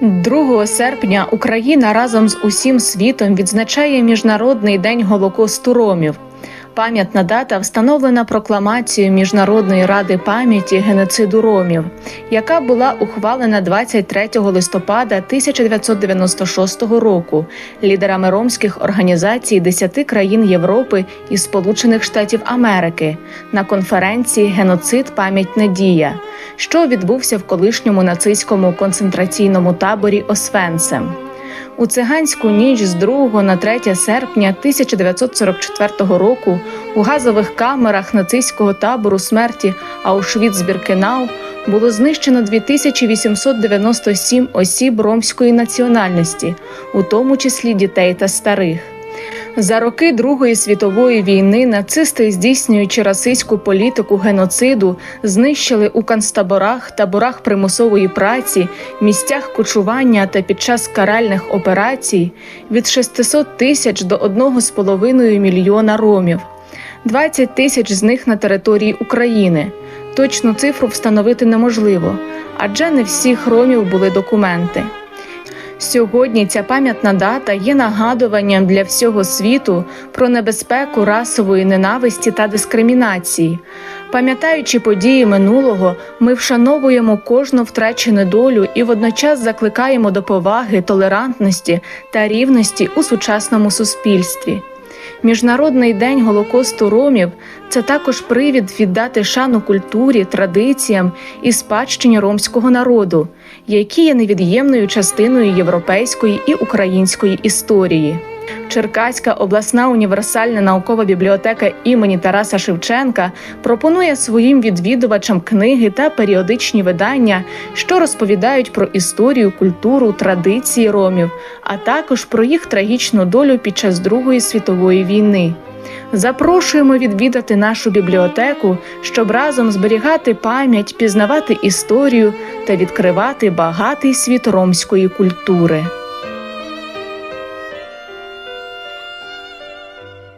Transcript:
2 серпня Україна разом з усім світом відзначає Міжнародний день Голокосту Ромів. Пам'ятна дата встановлена прокламацією Міжнародної ради пам'яті геноциду ромів, яка була ухвалена 23 листопада 1996 року лідерами ромських організацій 10 країн Європи і Сполучених Штатів Америки на конференції Геноцид Пам'ять Надія, що відбувся в колишньому нацистському концентраційному таборі Освенцем. У циганську ніч з 2 на 3 серпня 1944 року у газових камерах нацистського табору смерті Аушвіц-Біркенау було знищено 2897 осіб ромської національності, у тому числі дітей та старих. За роки Другої світової війни нацисти, здійснюючи расистську політику геноциду, знищили у концтаборах, таборах примусової праці, місцях кочування та під час каральних операцій від 600 тисяч до 1,5 мільйона ромів. 20 тисяч з них на території України. Точну цифру встановити неможливо, адже не всіх ромів були документи. Сьогодні ця пам'ятна дата є нагадуванням для всього світу про небезпеку расової ненависті та дискримінації. Пам'ятаючи події минулого, ми вшановуємо кожну втрачену долю і водночас закликаємо до поваги, толерантності та рівності у сучасному суспільстві. Міжнародний день Голокосту Ромів це також привід віддати шану культурі, традиціям і спадщині ромського народу, які є невід'ємною частиною європейської і української історії. Черкаська обласна універсальна наукова бібліотека імені Тараса Шевченка пропонує своїм відвідувачам книги та періодичні видання, що розповідають про історію, культуру, традиції ромів, а також про їх трагічну долю під час Другої світової війни. Запрошуємо відвідати нашу бібліотеку, щоб разом зберігати пам'ять, пізнавати історію та відкривати багатий світ ромської культури.